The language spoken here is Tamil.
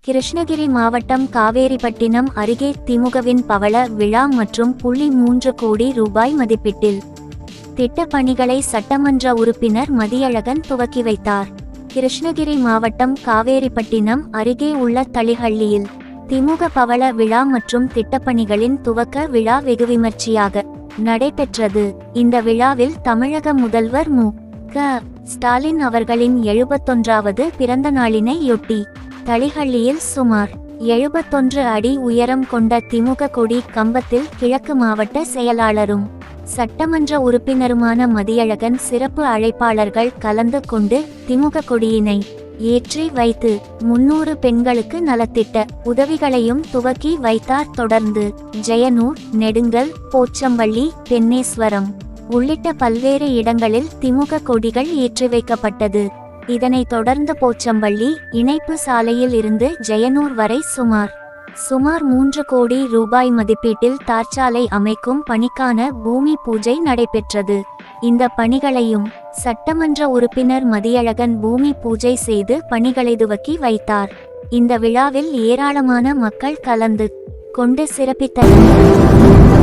கிருஷ்ணகிரி மாவட்டம் காவேரிப்பட்டினம் அருகே திமுகவின் பவள விழா மற்றும் புள்ளி மூன்று கோடி ரூபாய் மதிப்பீட்டில் திட்டப் பணிகளை சட்டமன்ற உறுப்பினர் மதியழகன் துவக்கி வைத்தார். கிருஷ்ணகிரி மாவட்டம் காவேரிப்பட்டினம் அருகே உள்ள தளிஹள்ளியில் திமுக பவள விழா மற்றும் திட்டப்பணிகளின் துவக்க விழா வெகு நடைபெற்றது. இந்த விழாவில் தமிழக முதல்வர் மு. க. ஸ்டாலின் அவர்களின் எழுபத்தொன்றாவது பிறந்த நாளினையொட்டி தளிஹள்ளியில் சுமார் எழுபத்தொன்று அடி உயரம் கொண்ட திமுக கொடி கம்பத்தில் கிழக்கு மாவட்ட செயலாளரும் சட்டமன்ற உறுப்பினருமான மதியழகன் சிறப்பு அழைப்பாளர்கள் கலந்து கொண்டு திமுக கொடியினை ஏற்றி வைத்து முன்னூறு பெண்களுக்கு நலத்திட்ட உதவிகளையும் துவக்கி வைத்தார். தொடர்ந்து ஜெயனூர் நெடுங்கல் போச்சம்பள்ளி பென்னேஸ்வரம் உள்ளிட்ட பல்வேறு இடங்களில் திமுக கொடிகள் ஏற்றி வைக்கப்பட்டது. இதனைத் தொடர்ந்து போச்சம்பள்ளி இணைப்பு சாலையில் இருந்து ஜெயனூர் வரை சுமார் சுமார் மூன்று கோடி ரூபாய் மதிப்பீட்டில் தார்ச்சாலை அமைக்கும் பணிக்கான பூமி பூஜை நடைபெற்றது. இந்த பணிகளையும் சட்டமன்ற உறுப்பினர் மதியழகன் பூமி பூஜை செய்து பணிகளை துவக்கி வைத்தார். இந்த விழாவில் ஏராளமான மக்கள் கலந்து கொண்டு சிறப்பித்தனர்.